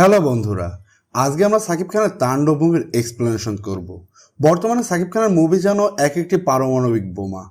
Hello বন্ধুরা, আজকে আমরা সাকিব খানের তাণ্ডব মুভির এক্সপ্লেনেশন করব। বর্তমানে সাকিব খানের মুভি যেন এক একটি পারমাণবিক বোমা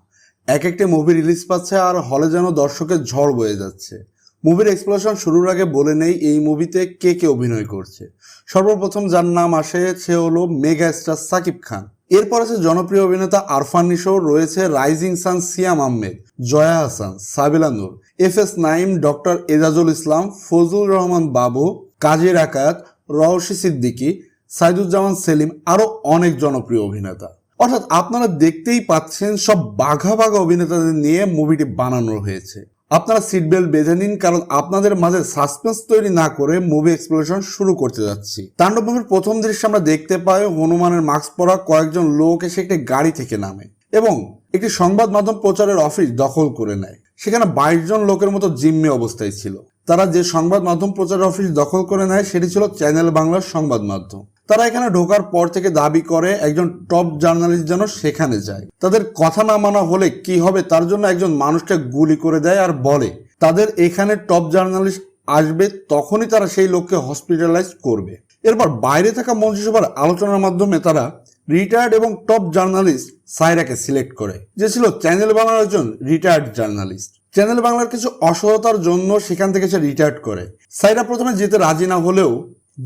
এক একটি মুভি রিলিজ পাচ্ছে আর হলে যেন দর্শকের ঝড় বয়ে যাচ্ছে। মুভির এক্সপ্লেনেশন শুরুর আগে বলে নেই এই মুভিতে কে কে অভিনয় করছে। সর্বপ্রথম যার নাম আসে, সে হলো মেগা স্টার সাকিব খান। এরপর আছে জনপ্রিয় অভিনেতা আরফান নিশো রয়েছে rising sun Siam Ahmed, Joya Hasan, Sabila Nur, F S Naim, doctor Ezazul Islam, Fazlur Rahman Babu Kazi Rakat রওশি Siddiqui, Saiduzzaman Selim আরও অনেক জনপ্রিয় অভিনেতা। অর্থাৎ আপনারা দেখতেই পাচ্ছেন সব বাঘা বাঘা অভিনেতাদের নিয়ে মুভিটি বানানো হয়েছে। আপনারা সিট বেল্ট বেঁধে নিন, কারণ আপনাদের মাঝে সাসপেন্স তৈরি না করে মুভি এক্সপ্লোরেশন শুরু করতে যাচ্ছি। তাণ্ডব মুভির প্রথম দৃশ্যে আমরা দেখতে পাই হনুমানের মাস্ক পরা কয়েকজন লোক এসে একটি গাড়ি থেকে নামে এবং একটি সংবাদ মাধ্যম প্রচারের অফিস দখল করে নেয়। সেখানে বাইশ জন লোকের মতো জিম্মি অবস্থায় ছিল। তারা যে সংবাদ মাধ্যম প্রচার অফিস দখল করে নেয়, সেটি ছিল চ্যানেল বাংলার সংবাদ মাধ্যম। তারা এখানে ঢোকার পর থেকে দাবি করে একজন টপ জার্নালিস্ট যেন সেখানে যায়। তাদের কথা না মানা হলে কি হবে তার জন্য একজন মানুষকে গুলি করে দেয় আর বলে, তাদের এখানে টপ জার্নালিস্ট আসবে, তখনই তারা সেই লোককে হসপিটালাইজ করবে। এরপর বাইরে থাকা মন্ত্রিসভার আলোচনার মাধ্যমে তারা রিটায়ার্ড এবং টপ জার্নালিস্ট সাইরাকে সিলেক্ট করে, যে ছিল চ্যানেল বাংলার একজন রিটায়ার্ড জার্নালিস্ট চ্যানেল বাংলার কিছু অসহতার জন্য সেখান থেকে সে রিটায়ার্ড করে। সাইরা প্রথমে যেতে রাজি না হলেও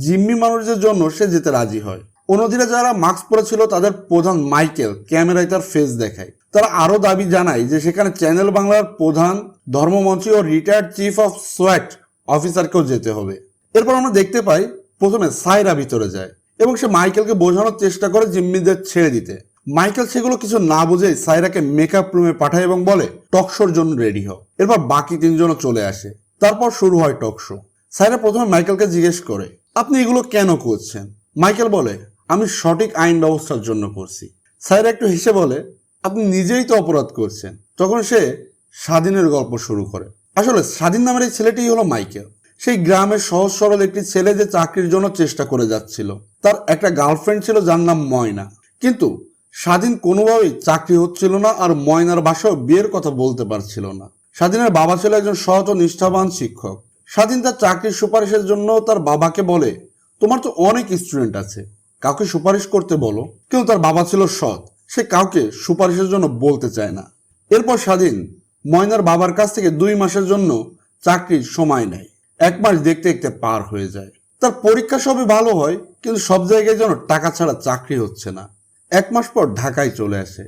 জিম্মি মানুষদের জন্য সে যেতে রাজি হয়। অন্যদিকে যারা মাস্ক পরেছিল তাদের প্রধান মাইকেল ক্যামেরায় তার ফেস দেখায়। তারা আরও দাবি জানায় যে সেখানে চ্যানেল বাংলার প্রধান ধর্মমন্ত্রী ও রিটায়ার্ড চিফ অফ সোয়াট অফিসারকেও যেতে হবে। এরপর আমরা দেখতে পাই প্রথমে সাইরা ভিতরে যায় এবং সে মাইকেলকে বোঝানোর চেষ্টা করে জিম্মিদের ছেড়ে দিতে। মাইকেল সেগুলো কিছু না বুঝেই সাইরাকে মেকআপ রুমে পাঠায় এবং বলে টকশোর জন্য রেডি হও। এরপর বাকি তিনজনও চলে আসে। তারপর শুরু হয় টকশো সাইরা প্রথমে মাইকেলকে জিজ্ঞেস করে, আপনি এগুলো কেন করছেন? মাইকেল বলে, আমি সঠিক আইন ব্যবস্থার জন্য করছি। সাইরা একটু হেসে বলে, আপনি নিজেই তো অপরাধ করছেন। তখন সে স্বাধীনের গল্প শুরু করে। আসলে স্বাধীন নামের এই ছেলেটি হলো মাইকেল। সেই গ্রামের সহজ সরল একটি ছেলে যে চাকরির জন্য চেষ্টা করে যাচ্ছিল। তার একটা গার্লফ্রেন্ড ছিল যার নাম ময়না। কিন্তু স্বাধীন কোনোভাবেই চাকরি হচ্ছিল না আর ময়নার বাসাও বিয়ের কথা বলতে পারছিল না। স্বাধীনের বাবা ছিল একজন সহজ ও নিষ্ঠাবান শিক্ষক। স্বাধীন তার চাকরির সুপারিশের জন্য তার বাবাকে বলে, তোমার তো অনেক স্টুডেন্ট আছে, কাউকে সুপারিশ করতে বলো। কিন্তু তার বাবা ছিল সৎ, সে কাউকে সুপারিশের জন্য বলতে চায় না। এরপর স্বাধীন ময়নার বাবার কাছ থেকে দুই মাসের জন্য চাকরির সময় নেয়। এক মাস দেখতে দেখতে পার হয়ে যায়। তার পরীক্ষা সবই ভালো হয়, কিন্তু সব জায়গায় যেন টাকা ছাড়া চাকরি হচ্ছে না। এক মাস পর ঢাকায় চলে আসে।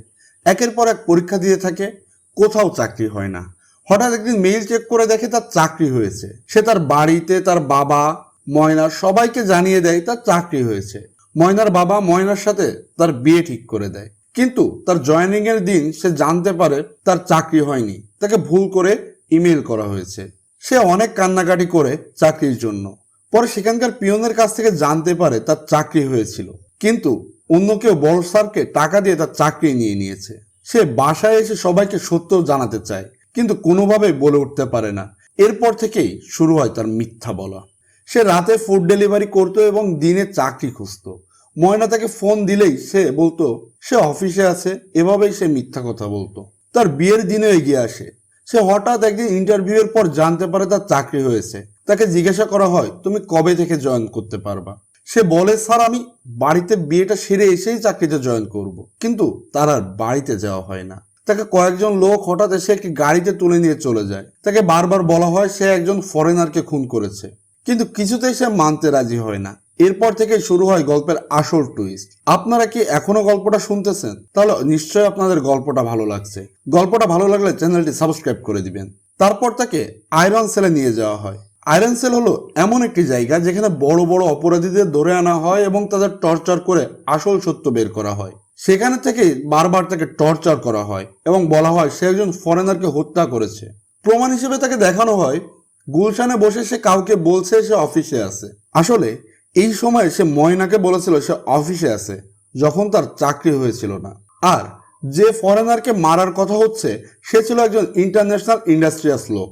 একের পর এক পরীক্ষা দিয়ে থাকে, কোথাও চাকরি হয় না। হঠাৎ একদিন মেইল চেক করে দেখে তার চাকরি হয়েছে। সে তার বাড়িতে, তার বাবা, ময়না সবাইকে জানিয়ে দেয় তার চাকরি হয়েছে। ময়নার বাবা ময়নার সাথে তার বিয়ে ঠিক করে দেয়। কিন্তু তার জয়েনিং এর দিন সে জানতে পারে তার চাকরি হয়নি। তাকে ভুল করে ইমেল করা হয়েছে। সে অনেক কান্নাকাটি করে চাকরির জন্য। পরে সেখানকার পিয়নের কাছ থেকে জানতে পারে তার চাকরি হয়েছিল। কিন্তু অন্য কেউ বড় স্যারকে টাকা দিয়ে তার চাকরি নিয়ে নিয়েছে। সে বাসায় এসে সবাইকে সত্য জানাতে চায়, কিন্তু কোনোভাবে বলে উঠতে পারে না। এরপর থেকেই শুরু হয় তার মিথ্যা বলা। সে রাতে ফুড ডেলিভারি করতো এবং দিনে চাকরি খুঁজতো। ময়না তাকে ফোন দিলেই সে বলতো, সে অফিসে আছে। এভাবেই সে মিথ্যা কথা বলতো। তার বিয়ের দিনে এগিয়ে আসে। সে হঠাৎ একদিন ইন্টারভিউ এর পর জানতে পারে তার চাকরি হয়েছে। তাকে জিজ্ঞাসা করা হয়, তুমি কবে থেকে জয়েন করতে পারবা? সে বলে, স্যার, আমি বাড়িতে বিয়েটা সেরে এসেই চাকরিতে জয়েন করব। কিন্তু তার আর বাড়িতে যাওয়া হয় না। তাকে কয়েকজন লোক হঠাৎ এসে একটি গাড়িতে তুলে নিয়ে চলে যায়। তাকে বারবার বলা হয় সে একজন ফরেনারকে খুন করেছে। কিন্তু কিছুতেই সে মানতে রাজি হয় না। এরপর থেকে শুরু হয় গল্পের আসল টুইস্ট আপনারা কি এখনও গল্পটা শুনতেছেন? তাহলে নিশ্চয়ই আপনাদের গল্পটা ভালো লাগছে। গল্পটা ভালো লাগলে চ্যানেলটি সাবস্ক্রাইব করে দিবেন। তারপর তাকে আয়রন সেলে নিয়ে যাওয়া হয়। আয়রন সেল হলো এমন একটি জায়গা যেখানে বড় বড় অপরাধীদের ধরে আনা হয় এবং তাদের টর্চার করে আসল সত্য বের করা হয়। সেখানে থেকে বারবার তাকে টর্চার করা হয় এবং বলা হয় সে একজন ফরেনারকে হত্যা করেছে। প্রমাণ হিসেবে তাকে দেখানো হয়, গুলশানে বসে সে কাউকে বলছে সে অফিসে আছে। আসলে, এই সময় সে ময়নাকে বলেছিল সে অফিসে আছে, যখন তার চাকরি হয়েছিল না। আর যে ফরেনারকে মারার কথা হচ্ছে, সে ছিল একজন ইন্টারন্যাশনাল ইন্ডাস্ট্রিয়াস লোক।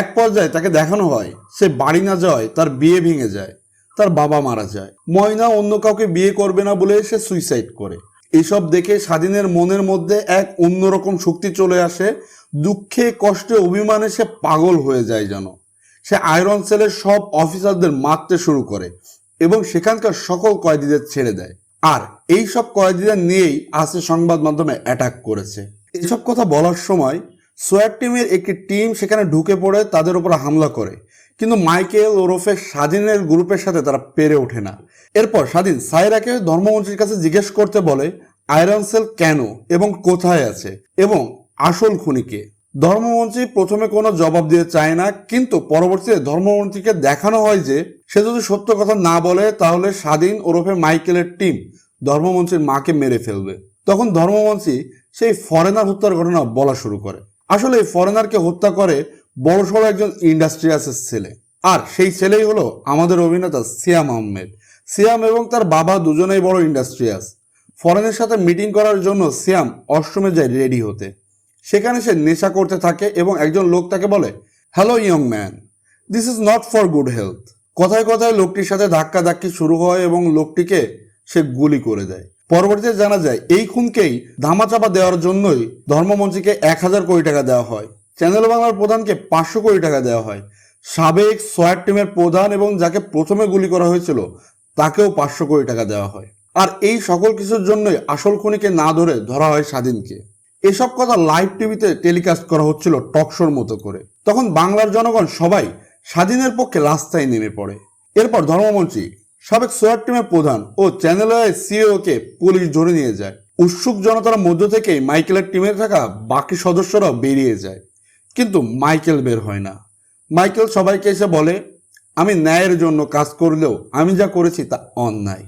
এক পর্যায়ে তাকে দেখানো হয়, সে বাড়ি না যাওয়ায় তার বিয়ে ভেঙে যায়, তার বাবা মারা যায়। ময়না অন্য কাউকে বিয়ে করবে না বলে সে সুইসাইড করে। এসব দেখে স্বাধীনের মনের মধ্যে এক অন্যরকম শক্তি চলে আসে, দুঃখে কষ্টে অভিমানে সে পাগল হয়ে যায় যেন। সে আয়রন সেলের সব অফিসারদের মারতে শুরু করে এবং সেখানকার সকল কয়েদিদের ছেড়ে দেয়। আর এই সব কয়েদিদের নিয়েই আসে সংবাদ মাধ্যমে অ্যাটাক করেছে। এসব কথা বলার সময় সোয়ার টিমের একটি টিম সেখানে ঢুকে পড়ে, তাদের উপর হামলা করে। কিন্তু মাইকেল ওরফে স্বাধীনের গ্রুপের সাথে তারা পেরে ওঠে না। এরপর স্বাধীন সাইরাকে ধর্মমন্ত্রীর কাছে জিজ্ঞেস করতে বলে, আয়রন সেল কেন এবং কোথায় আছে এবং আসল খুনিকে? ধর্মমন্ত্রী প্রথমে কোনো জবাব দিতে চায় না, কিন্তু পরবর্তীতে ধর্মমন্ত্রীকে দেখানো হয় যে, সে যদি সত্য কথা না বলে, তাহলে স্বাধীন ওরফে মাইকেলের টিম ধর্মমন্ত্রীর মাকে মেরে ফেলবে। তখন ধর্মমন্ত্রী সেই ফরেনার হত্যার ঘটনা বলা শুরু করে। আসলে ফরেনারকে হত্যা করে বড়সড় একজন ইন্ডাস্ট্রিয়াসের ছেলে। আর সেই ছেলেই হলো আমাদের অভিনেতা সিয়াম আহমেদ। সিয়াম এবং তার বাবা দুজনেই বড় ইন্ডাস্ট্রিয়াস। ফরেনের সাথে মিটিং করার জন্য সিয়াম অষ্টমে যায় রেডি হতে। সেখানে সে নেশা করতে থাকে এবং একজন লোক তাকে বলে hello young man this is not for good health কথায় কথায় লোকটির সাথে ধাক্কা ধাক্কি শুরু হয় এবং লোকটিকে সে গুলি করে দেয়। পরবর্তীতে জানা যায়, এই খুনকেই ধামাচাপা দেওয়ার জন্যই ধর্মমন্ত্রীকে এক হাজার কোটি টাকা দেওয়া হয়। চ্যানেল বাংলার প্রধানকে পাঁচশো কোটি টাকা দেওয়া হয়। সাবেক সোয়ার টিমের প্রধান এবং যাকে প্রথমে গুলি করা হয়েছিল, তাকেও পাঁচশো কোটি টাকা দেওয়া হয়। আর এই সকল কিছুর জন্যই আসল খুনিকে না ধরে ধরা হয় স্বাধীনকে। এসব কথা লাইভ টিভিতে টেলিকাস্ট করা হচ্ছিল টকশোর মতো করে। তখন বাংলার জনগণ সবাই স্বাধীনের পক্ষে রাস্তায় নেমে পড়ে। এরপর ধর্মমন্ত্রী সাবেক সোয়ার টিমের প্রধান ও চ্যানেলের সিইও কে পুলিশ ধরে নিয়ে যায়। উৎসুক জনতার মধ্য থেকেই মাইকেলের টিমে থাকা বাকি সদস্যরাও বেরিয়ে যায়। কিন্তু মাইকেল বের হয় না। মাইকেল সবাইকে এসে বলে, আমি ন্যায়ের জন্য কাজ করলেও আমি যা করেছি তা অন্যায়।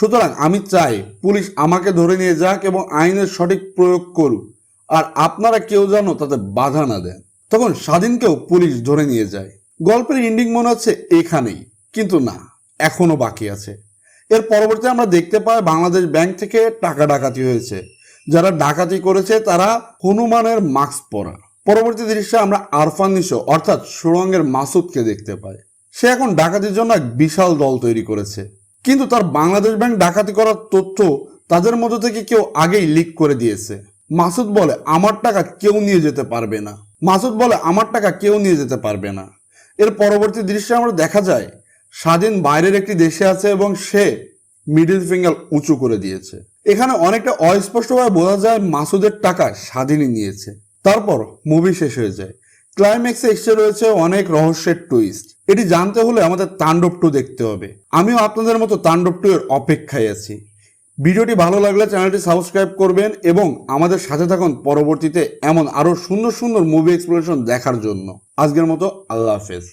সুতরাং আমি চাই পুলিশ আমাকে ধরে নিয়ে যাক এবং আইনের সঠিক প্রয়োগ করুক। আর আপনারা কেউ যেন তাতে বাধা না দেন। তখন স্বাধীনকেও পুলিশ ধরে নিয়ে যায়। গল্পের ইন্ডিং মনে হচ্ছে এখানেই। কিন্তু না। এখনও বাকি আছে। এর পরবর্তীতে আমরা দেখতে পাই বাংলাদেশ ব্যাংক থেকে টাকা ডাকাতি হয়েছে। যারা ডাকাতি করেছে তারা হনুমানের মাস্ক পরা। পরবর্তী দৃশ্যে আমরা আরফান অর্থাৎ সুরঙ্গের মাসুদকে দেখতে পাই। সে এখন ডাকাতির জন্য এক বিশাল দল তৈরি করেছে। কিন্তু তার বাংলাদেশ ব্যাংক ডাকাতি করার তথ্য তাদের মধ্যে থেকে কেউ আগেই লিক করে দিয়েছে। মাসুদ বলে, আমার টাকা কেউ নিয়ে যেতে পারবে না। মাসুদ বলে, আমার টাকা কেউ নিয়ে যেতে পারবে না। এর পরবর্তী দৃশ্যে আমরা দেখা যায় স্বাধীন বাইরের একটি দেশে আছে এবং সে মিডিল ফিঙ্গার উঁচু করে দিয়েছে। এখানে অনেকটা অস্পষ্টভাবে বোঝা যায় মাসুদের টাকা স্বাধীনই নিয়েছে। তারপর মুভি শেষ হয়ে যায়। ক্লাইম্যাক্সে এসে রয়েছে অনেক রহস্যের টুইস্ট এটি জানতে হলে আমাদের তাণ্ডব টু দেখতে হবে। আমিও আপনাদের মতো তাণ্ডব টু এর অপেক্ষায় আছি। ভিডিওটি ভালো লাগলে চ্যানেলটি সাবস্ক্রাইব করবেন এবং আমাদের সাথে থাকুন পরবর্তীতে এমন আরও সুন্দর সুন্দর মুভি এক্সপ্লোরেশন দেখার জন্য। আজকের মতো আল্লাহ হাফেজ।